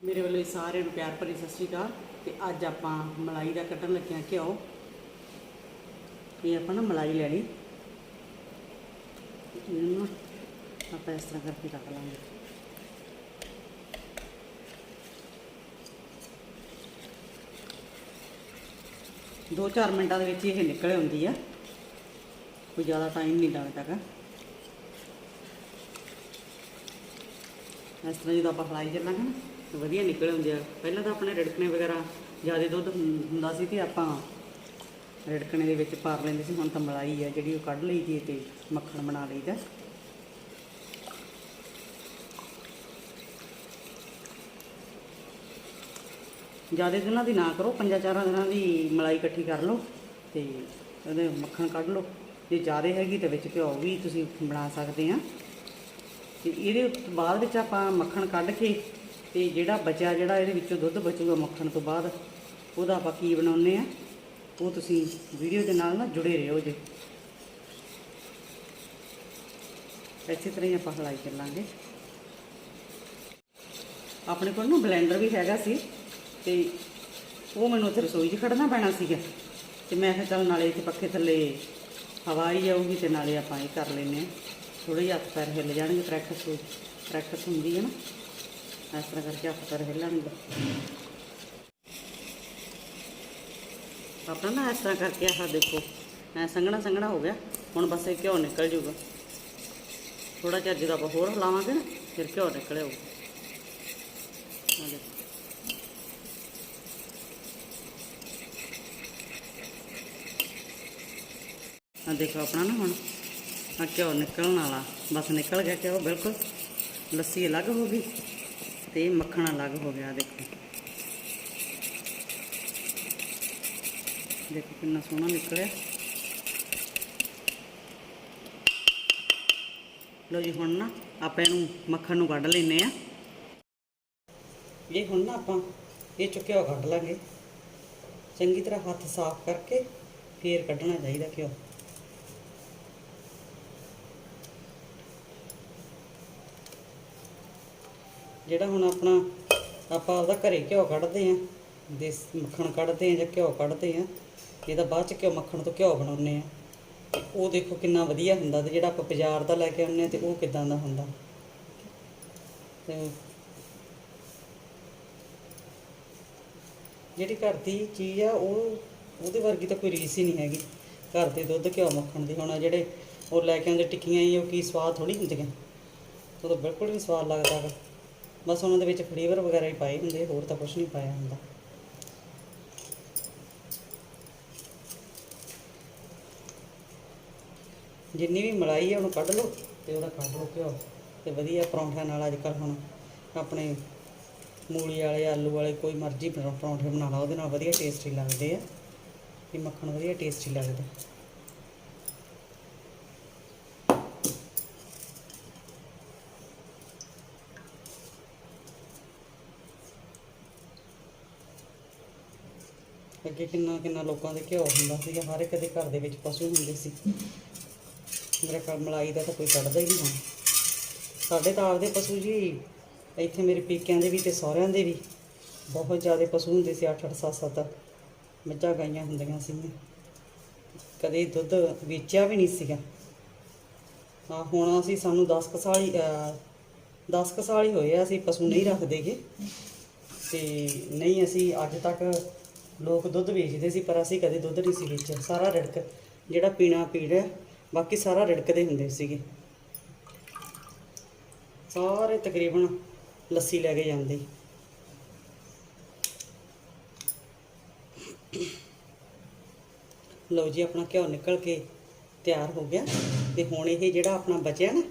ਮੇਰੇ ਵੱਲੋਂ ਸਾਰਿਆਂ ਨੂੰ ਪਿਆਰ ਭਰੀ ਸਤਿ ਸ਼੍ਰੀ ਅਕਾਲ ਤੇ ਅੱਜ ਆਪਾਂ ਮਲਾਈ ਦਾ ਕੱਢਣ ਲੱਗੇ ਹਾਂ ਘਿਓ। ਇਹ ਆਪਾਂ ਨਾ ਮਲਾਈ ਲੈਣੀ ਇਹਨੂੰ ਨਾ ਆਪਾਂ ਇਸ ਤਰ੍ਹਾਂ ਕਰਕੇ ਰੱਖ ਲਾਂਗੇ। ਦੋ ਚਾਰ ਮਿੰਟਾਂ ਦੇ ਵਿੱਚ ਇਹ ਨਿਕਲ ਆਉਂਦੀ ਆ। ਕੋਈ ਜ਼ਿਆਦਾ ਟਾਈਮ ਨਹੀਂ ਲੱਗਦਾ ਗਾ ਇਸ ਤਰ੍ਹਾਂ ਜਦੋਂ ਆਪਾਂ ਫਲਾਈ ਚੱਲਾਂਗੇ ਨਾ ਵਧੀਆ ਨਿਕਲ ਹੁੰਦੇ ਆ। ਪਹਿਲਾਂ ਤਾਂ ਆਪਣੇ ਰਿੜਕਣੇ ਵਗੈਰਾ ਜ਼ਿਆਦਾ ਦੁੱਧ ਹੁੰਦਾ ਸੀ ਤੇ ਆਪਾਂ ਰਿੜਕਣੇ ਦੇ ਵਿੱਚ ਪਾਰ ਲੈਂਦੇ ਸੀ। ਹੁਣ ਤਾਂ ਮਲਾਈ ਆ ਜਿਹੜੀ ਉਹ ਕੱਢ ਲਈ ਦੀ ਤੇ ਮੱਖਣ ਬਣਾ ਲਈਦਾ ਜ਼ਿਆਦਾ ਦਿਨਾਂ ਦੀ ਨਾ ਕਰੋ, ਪੰਜਾਂ ਚਾਰਾਂ ਦਿਨਾਂ ਦੀ ਮਲਾਈ ਇਕੱਠੀ ਕਰ ਲਓ ਤੇ ਉਹਦੇ ਮੱਖਣ ਕੱਢ ਲਓ। ਜੇ ਜ਼ਿਆਦਾ ਹੈਗੀ ਤਾਂ ਵਿੱਚ ਘਿਓ ਵੀ ਤੁਸੀਂ ਬਣਾ ਸਕਦੇ ਆ। ਤੇ ਇਹਦੇ ਬਾਅਦ ਵਿੱਚ ਆਪਾਂ ਮੱਖਣ ਕੱਢ ਕੇ ਤੇ ਜਿਹੜਾ ਬਚਿਆ, ਜਿਹੜਾ ਇਹਦੇ ਵਿੱਚੋਂ ਦੁੱਧ ਬਚੂਗਾ ਮੱਖਣ ਤੋਂ ਬਾਅਦ, ਉਹਦਾ ਆਪਾਂ ਕੀ ਬਣਾਉਨੇ ਆ ਉਹ ਤੁਸੀਂ ਵੀਡੀਓ ਦੇ ਨਾਲ ਨਾ ਜੁੜੇ ਰਹੋ ਜੇ। ਇਸੇ ਤਰ੍ਹਾਂ ਹੀ ਆਪਾਂ ਹਲਾਈ ਚੱਲਾਂਗੇ ਆਪਣੇ ਕੋਲ ਨਾ ਬਲੈਂਡਰ ਵੀ ਹੈਗਾ ਸੀ ਤੇ ਉਹ ਮੈਨੂੰ ਉੱਥੇ ਰਸੋਈ 'ਚ ਖੜਨਾ ਪੈਣਾ ਸੀਗਾ। ਤੇ ਮੈਂ ਕਿਹਾ ਚੱਲ ਨਾਲੇ ਇੱਥੇ ਪੱਖੇ ਥੱਲੇ ਹਵਾ ਹੀ ਆਊਗੀ ਤੇ ਨਾਲੇ ਆਪਾਂ ਇਹ ਕਰ ਲੈਨੇ ਆ ਥੋੜੇ ਜਿਹਾ ਹੱਥ ਪੈਰ ਹਿੱਲ ਜਾਣਗੇ, ਪ੍ਰੈਕਟਿਸ ਹੋ ਪ੍ਰੈਕਟਿਸ ਹੁੰਦੀ ਹੈ ਨਾ। ਇਸ ਤਰ੍ਹਾਂ ਕਰਕੇ ਹੱਥ ਪੈਰ ਹਿੱਲਣਗੇ ਆਪਣਾ ਨਾ ਇਸ ਤਰ੍ਹਾਂ ਕਰਕੇ ਆਹ ਦੇਖੋ ਐ ਸੰਘਣਾ ਸੰਘਣਾ ਹੋ ਗਿਆ ਹੁਣ ਬਸ ਇਹ ਘਿਓ ਨਿਕਲ ਜੂਗਾ ਥੋੜਾ ਜਿਹਾ ਜਦੋਂ ਆਪਾਂ ਹੋਰ ਹਿਲਾਵਾਂਗੇ ਨਾ ਫਿਰ ਘਿਓ ਨਿਕਲ ਹੋਊਗਾ ਦੇਖੋ ਆ ਦੇਖੋ ਆਪਣਾ ਨਾ ਹੁਣ ਆ ਘਿਓ ਨਿਕਲਣ ਵਾਲਾ ਬਸ ਨਿਕਲ ਗਿਆ ਘਿਓ ਬਿਲਕੁਲ ਲੱਸੀ ਅਲੱਗ ਹੋ ਗਈ ਤੇ ਮੱਖਣ ਅਲੱਗ ਹੋ ਗਿਆ, ਦੇਖੋ। ਦੇਖੋ ਕਿੰਨਾ ਸੋਹਣਾ ਨਿਕਲਿਆ। ਲਓ ਜੀ, ਹੁਣ ਨਾ ਆਪਾਂ ਇਹਨੂੰ ਮੱਖਣ ਨੂੰ ਕੱਢ ਲੈਨੇ ਆ ਇਹ ਹੁਣ ਨਾ ਆਪਾਂ ਇਹ ਚੁੱਕਿਆ ਕੱਢ ਲਾਂਗੇ। ਚੰਗੀ ਤਰ੍ਹਾਂ ਹੱਥ ਸਾਫ਼ ਕਰਕੇ ਫੇਰ ਕੱਢਣਾ ਚਾਹੀਦਾ ਘਿਓ। ਜਿਹੜਾ ਹੁਣ ਆਪਣਾ, ਆਪਾਂ ਉਹਦਾ ਘਰੇ ਘਿਓ ਕੱਢਦੇ ਆ ਦੇਸ, ਮੱਖਣ ਕੱਢਦੇ ਆ ਜਾਂ ਘਿਓ ਕੱਢਦੇ ਆ ਇਹਦਾ ਬਾਅਦ ਚ ਘਿਓ, ਮੱਖਣ ਤੋਂ ਘਿਓ ਬਣਾਉਂਦੇ ਆ ਉਹ ਦੇਖੋ ਕਿੰਨਾ ਵਧੀਆ ਹੁੰਦਾ ਤੇ ਜਿਹੜਾ ਆਪਾਂ ਬਾਜ਼ਾਰ ਦਾ ਲੈ ਕੇ ਆਉਂਦੇ ਆ ਤੇ ਉਹ ਕਿਦਾਂ ਦਾ ਹੁੰਦਾ। ਤੇ ਜਿਹੜੀ ਘਰ ਦੀ ਚੀਜ਼ ਆ, ਉਹ, ਉਹਦੇ ਵਰਗੀ ਤਾਂ ਕੋਈ ਰੀਸ ਹੀ ਨਹੀਂ ਹੈਗੀ। ਘਰ ਦੇ ਦੁੱਧ, ਘਿਓ, ਮੱਖਣ ਦੀ ਹੁਣ ਜਿਹੜੇ ਉਹ ਲੈ ਕੇ ਆਉਂਦੇ ਟਿੱਕੀਆਂ ਹੀ, ਉਹ ਕੀ ਸਵਾਦ ਥੋੜੀ ਹੁੰਦੀਆਂ। ਉਹ ਤਾਂ ਬਿਲਕੁਲ ਵੀ ਸਵਾਦ ਲੱਗਦਾ ਗਾ ਬਸ ਉਹਨਾਂ ਦੇ ਵਿੱਚ ਫਲੇਵਰ ਵਗੈਰਾ ਹੀ ਪਾਏ ਹੁੰਦੇ, ਹੋਰ ਤਾਂ ਕੁਝ ਨਹੀਂ ਪਾਇਆ ਹੁੰਦਾ। ਜਿੰਨੀ ਵੀ ਮਲਾਈ ਹੈ ਉਹਨੂੰ ਕੱਢ ਲਓ ਤੇ ਉਹਦਾ ਕੱਢ ਲਓ ਘਿਓ। ਤੇ ਵਧੀਆ ਪਰੌਂਠਿਆਂ ਨਾਲ ਅੱਜ ਕੱਲ੍ਹ ਹੁਣ ਆਪਣੇ ਮੂਲੀ ਵਾਲੇ, ਆਲੂ ਵਾਲੇ, ਕੋਈ ਮਰਜ਼ੀ ਪਰੌਂਠੇ ਬਣਾ ਲਓ ਉਹਦੇ ਨਾਲ ਵਧੀਆ ਟੇਸਟੀ ਲੱਗਦੇ ਆ। ਇਹ ਮੱਖਣ ਵਧੀਆ ਟੇਸਟੀ ਲੱਗਦਾ। ਅੱਗੇ ਕਿੰਨਾ ਕਿੰਨਾ ਲੋਕਾਂ ਦੇ ਘਿਓ ਹੁੰਦਾ ਸੀਗਾ, ਹਰ ਇੱਕ ਦੇ ਘਰ ਦੇ ਵਿੱਚ ਪਸ਼ੂ ਹੁੰਦੇ ਸੀ। ਮੇਰਾ ਘਰ ਮਲਾਈ ਦਾ ਤਾਂ ਕੋਈ ਕੱਢਦਾ ਹੀ ਨਹੀਂ ਹੁਣ। ਸਾਡੇ ਤਾਂ ਆਪਦੇ ਪਸ਼ੂ ਜੀ, ਇੱਥੇ ਮੇਰੇ ਪੀਕਿਆਂ ਦੇ ਵੀ ਤੇ ਸਹੁਰਿਆਂ ਦੇ ਵੀ ਬਹੁਤ ਜ਼ਿਆਦਾ ਪਸ਼ੂ ਹੁੰਦੇ ਸੀ 8 8 7 7 ਮੱਝਾਂ ਗਾਈਆਂ ਹੁੰਦੀਆਂ ਸੀਗੀਆਂ। ਕਦੇ ਦੁੱਧ ਵੇਚਿਆ ਵੀ ਨਹੀਂ ਸੀਗਾ। ਆ ਹੁਣ ਅਸੀਂ ਸਾਨੂੰ 10 ਕੁ ਸਾਲ ਹੀ 10 ਕੁ ਸਾਲ ਹੀ ਹੋਏ ਆ ਅਸੀਂ ਪਸ਼ੂ ਨਹੀਂ ਰੱਖਦੇਗੇ ਤੇ ਨਹੀਂ ਅਸੀਂ ਅੱਜ ਤੱਕ ਲੋਕ ਦੁੱਧ ਵੇਚਦੇ ਸੀ, ਪਰ ਅਸੀਂ ਕਦੇ ਦੁੱਧ ਨਹੀਂ ਸੀ ਵੇਚਿਆ। ਸਾਰਾ ਰਿੜਕ, ਜਿਹੜਾ ਪੀਣਾ ਪੀ ਬਾਕੀ ਸਾਰਾ ਰਿੜਕਦੇ ਹੁੰਦੇ ਸੀਗੇ। ਸਾਰੇ ਤਕਰੀਬਨ ਲੱਸੀ ਲੈ ਕੇ ਜਾਂਦੇ। ਲਓ ਜੀ, ਆਪਣਾ ਘਿਓ ਨਿਕਲ ਕੇ ਤਿਆਰ ਹੋ ਗਿਆ। ਤੇ ਹੁਣ ਇਹ ਜਿਹੜਾ ਆਪਣਾ ਬਚਿਆ ਨਾ,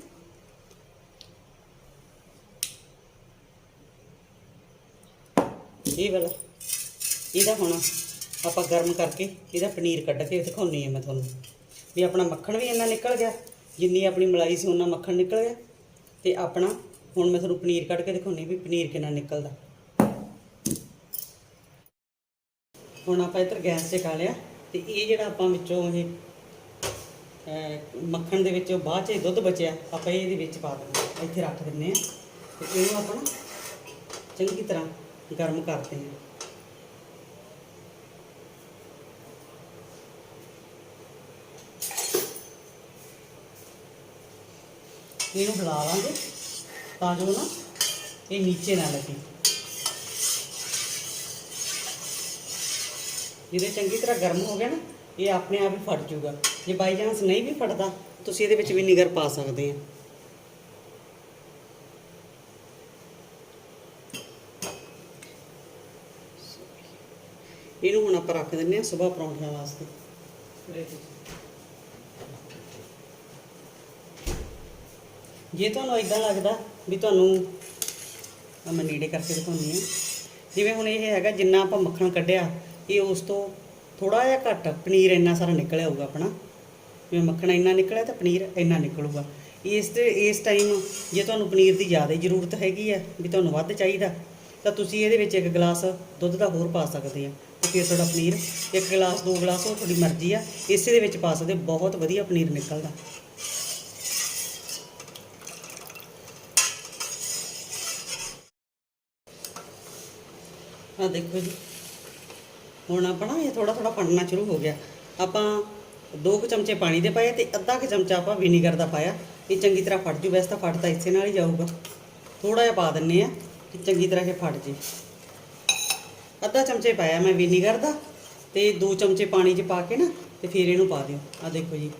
ਇਹ ਵਾਲਾ। ਇਹਦਾ ਹੁਣ ਆਪਾਂ ਗਰਮ ਕਰਕੇ ਇਹਦਾ ਪਨੀਰ ਕੱਢ ਕੇ ਦਿਖਾਉਣੀ ਹੈ ਮੈਂ ਤੁਹਾਨੂੰ। ਵੀ ਆਪਣਾ ਮੱਖਣ ਵੀ ਇੰਨਾ ਨਿਕਲ ਗਿਆ, ਜਿੰਨੀ ਆਪਣੀ ਮਲਾਈ ਸੀ ਉਹਨਾਂ ਮੱਖਣ ਨਿਕਲ ਗਿਆ। ਤੇ ਆਪਣਾ ਹੁਣ ਮੈਂ ਤੁਹਾਨੂੰ ਪਨੀਰ ਕੱਢ ਕੇ ਦਿਖਾਉਣੀ ਵੀ ਪਨੀਰ ਕਿੰਨਾ ਨਿਕਲਦਾ। ਹੁਣ ਆਪਾਂ ਇੱਧਰ ਗੈਸ 'ਤੇ ਖਾ ਲਿਆ ਤੇ ਇਹ ਜਿਹੜਾ ਆਪਾਂ ਵਿੱਚੋਂ ਇਹ ਮੱਖਣ ਦੇ ਵਿੱਚੋਂ ਬਾਅਦ 'ਚ ਦੁੱਧ ਬਚਿਆ, ਆਪਾਂ ਇਹਦੇ ਵਿੱਚ ਪਾ ਦਿੰਦੇ ਹਾਂ। ਇੱਥੇ ਰੱਖ ਦਿੰਨੇ ਆ ਤੇ ਇਹਨੂੰ ਆਪਾਂ ਚੰਗੀ ਤਰ੍ਹਾਂ ਗਰਮ ਕਰਦੇ ਹਾਂ। ਇਹਨੂੰ ਹਿਲਾ ਲਾਂਗੇ ਤਾਂ ਜੋ ਨਾ ਇਹ ਨੀਚੇ ਨਾ ਲੱਗੇ। ਜਿਹਦੇ ਚੰਗੀ ਤਰ੍ਹਾਂ ਗਰਮ ਹੋ ਗਿਆ ਨਾ, ਇਹ ਆਪਣੇ ਆਪ ਹੀ ਫਟ ਜਾਊਗਾ। ਜੇ ਬਾਈ ਚਾਂਸ ਨਹੀਂ ਵੀ ਫਟਦਾ, ਤੁਸੀਂ ਇਹਦੇ ਵਿੱਚ ਵਿਨੀਗਰ ਪਾ ਸਕਦੇ ਆ। ਇਹਨੂੰ ਹੁਣ ਆਪਾਂ ਰੱਖ ਦਿੰਨੇ ਆ ਸਵੇਰ ਪਰੌਂਠਿਆਂ ਵਾਸਤੇ। ਜੇ ਤੁਹਾਨੂੰ ਇਦਾਂ ਲੱਗਦਾ ਵੀ ਤੁਹਾਨੂੰ ਮੈਂ ਨੇੜੇ ਕਰਕੇ ਦਿਖਾਉਂਦੀ ਹਾਂ, ਜਿਵੇਂ ਹੁਣ ਇਹ ਹੈਗਾ ਜਿੰਨਾ ਆਪਾਂ ਮੱਖਣ ਕੱਢਿਆ, ਇਹ ਉਸ ਤੋਂ ਥੋੜਾ ਜਿਹਾ ਘੱਟ ਪਨੀਰ ਇੰਨਾ ਸਾਰਾ ਨਿਕਲਿਆ ਹੋਊਗਾ ਆਪਣਾ। ਜਿਵੇਂ ਮੱਖਣ ਇੰਨਾ ਨਿਕਲਿਆ ਤਾਂ ਪਨੀਰ ਇੰਨਾ ਨਿਕਲੂਗਾ। ਇਸ ਤੇ, ਇਸ ਟਾਈਮ ਜੇ ਤੁਹਾਨੂੰ ਪਨੀਰ ਦੀ ਜ਼ਿਆਦਾ ਜ਼ਰੂਰਤ ਹੈਗੀ ਹੈ ਵੀ ਤੁਹਾਨੂੰ ਵੱਧ ਚਾਹੀਦਾ, ਤਾਂ ਤੁਸੀਂ ਇਹਦੇ ਵਿੱਚ ਇੱਕ ਗਲਾਸ ਦੁੱਧ ਦਾ ਹੋਰ ਪਾ ਸਕਦੇ ਆ। ਤੇ ਫਿਰ ਤੁਹਾਡਾ ਪਨੀਰ ਇੱਕ ਗਲਾਸ, ਦੋ ਗਲਾਸ ਉਹ ਤੁਹਾਡੀ ਮਰਜ਼ੀ ਆ। ਇਸੇ ਦੇ ਵਿੱਚ ਪਾ ਸਕਦੇ ਬਹੁਤ ਵਧੀਆ ਪਨੀਰ ਨਿਕਲਦਾ। ਆ ਦੇਖੋ ਜੀ। ਹੁਣ ਆਪਣਾ ਇਹ ਥੋੜਾ ਥੋੜਾ ਫੜਨਾ ਸ਼ੁਰੂ ਹੋ ਗਿਆ। ਆਪਾਂ ਦੋ ਕੁ ਚਮਚੇ ਪਾਣੀ ਦੇ ਪਾਏ ਤੇ ਅੱਧਾ ਕੁ ਚਮਚਾ ਆਪਾਂ ਵਿਨੀਗਰ ਦਾ ਪਾਇਆ। ਇਹ ਚੰਗੀ ਤਰ੍ਹਾਂ ਫਟ ਜੂ, ਵੈਸੇ ਤਾਂ ਫਟ ਤਾਂ ਇਸੇ ਨਾਲ ਹੀ ਜਾਊਗਾ। ਥੋੜਾ ਜਿਹਾ ਪਾ ਦਿੰਨੇ ਆ ਕਿ ਚੰਗੀ ਤਰ੍ਹਾਂ ਇਹ ਫਟ ਜੇ। ਅੱਧਾ ਚਮਚੇ ਪਾਇਆ ਮੈਂ ਵਿਨੀਗਰ ਦਾ ਤੇ ਦੋ ਚਮਚੇ ਪਾਣੀ 'ਚ ਪਾ ਕੇ ਨਾ ਤੇ ਫਿਰ ਇਹਨੂੰ ਪਾ ਦਿਓ। ਆ ਦੇਖੋ ਜੀ,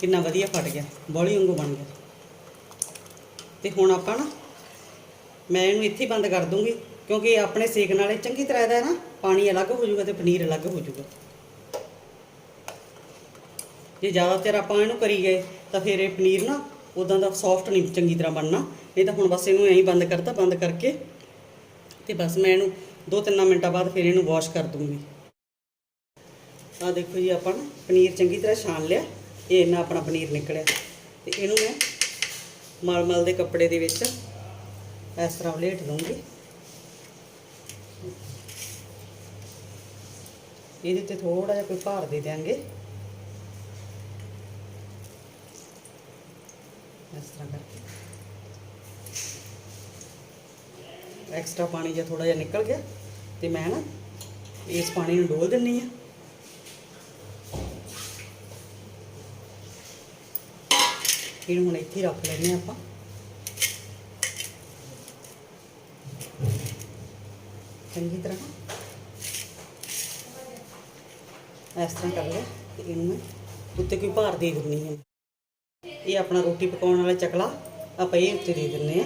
ਕਿੰਨਾ ਵਧੀਆ ਫਟ ਗਿਆ, ਬੋਲੀ ਵਾਂਗੂ ਬਣ ਗਿਆ। ਤੇ ਹੁਣ ਆਪਾਂ ਨਾ, ਮੈਂ ਇਹਨੂੰ ਇੱਥੇ ਬੰਦ ਕਰ ਦੂੰਗੀ। ਕਿਉਂਕਿ ਆਪਣੇ ਸੇਕ ਨਾਲ ਇਹ ਚੰਗੀ ਤਰ੍ਹਾਂ ਇਹਦਾ ਨਾ ਪਾਣੀ ਅਲੱਗ ਹੋ ਜਾਊਗਾ ਤੇ ਪਨੀਰ ਅਲੱਗ ਹੋ ਜਾਊਗਾ। ਜੇ ਜ਼ਿਆਦਾਤਰ ਆਪਾਂ ਇਹਨੂੰ ਕਰੀ ਗਏ ਤਾਂ ਫਿਰ ਇਹ ਪਨੀਰ ਨਾ ਉਦਾਂ ਦਾ ਸੌਫਟ ਨਹੀਂ, ਚੰਗੀ ਤਰ੍ਹਾਂ ਬਣਨਾ। ਨਹੀਂ ਤਾਂ ਹੁਣ ਬਸ ਇਹਨੂੰ ਐਂ ਹੀ ਬੰਦ ਕਰਤਾ, ਬੰਦ ਕਰਕੇ। ਤੇ ਬਸ ਮੈਂ ਇਹਨੂੰ 2-3 ਮਿੰਟਾਂ ਬਾਅਦ ਫਿਰ ਇਹਨੂੰ ਵਾਸ਼ ਕਰ ਦੂੰਗੀ। ਆ ਦੇਖੋ ਜੀ ਆਪਾਂ ਨਾ ਪਨੀਰ ਚੰਗੀ ਤਰ੍ਹਾਂ ਛਾਣ ਲਿਆ। ਇਹ ਇੰਨਾ ਆਪਣਾ ਪਨੀਰ ਨਿਕਲਿਆ। ਤੇ ਇਹਨੂੰ ਮੈਂ ਮਲਮਲ ਦੇ ਕੱਪੜੇ ਦੇ ਵਿੱਚ ਇਸ ਤਰ੍ਹਾਂ ਲੇਟ ਦੂੰਗੀ। ਇਹਦੇ ਤੇ ਥੋੜਾ ਜਿਹਾ ਕੋਈ ਭਾਰ ਦੇ ਦਿਆਂਗੇ। ਇਸ ਤਰ੍ਹਾਂ ਕਰਕੇ। ਐਕਸਟਰਾ ਪਾਣੀ ਜਿਹਾ ਥੋੜਾ ਜਿਹਾ ਨਿਕਲ ਗਿਆ ਤੇ ਮੈਂ ਨਾ ਇਸ ਪਾਣੀ ਨੂੰ ਡੋਲ ਦਿੰਨੀ ਆ। ਇਹਨੂੰ ਹੁਣ ਇੱਥੇ ਰੱਖ ਲੈਂਦੇ ਹਾਂ ਆਪਾਂ। ਚੰਗੀ ਤਰ੍ਹਾਂ। ਇਸ ਤਰ੍ਹਾਂ ਕਰ ਲਿਆ ਤੇ ਇਹਨੂੰ ਮੈਂ ਉੱਤੇ ਕੋਈ ਭਾਰ ਦੇ ਦਿੰਨੀ ਹਾਂ। ਇਹ ਆਪਣਾ ਰੋਟੀ ਪਕਾਉਣ ਵਾਲਾ ਚਕਲਾ ਆਪਾਂ ਇਹ ਉੱਤੇ ਦੇ ਦਿੰਨੇ ਆ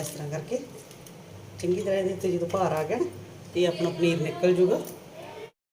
ਇਸ ਤਰ੍ਹਾਂ ਕਰਕੇ ਚੰਗੀ ਤਰ੍ਹਾਂ ਇਹਦੇ ਉੱਤੇ ਜਦੋਂ ਭਾਰ ਆ ਗਿਆ ਨਾ, ਤੇ ਇਹ ਆਪਣਾ ਪਨੀਰ ਨਿਕਲ ਜੂਗਾ।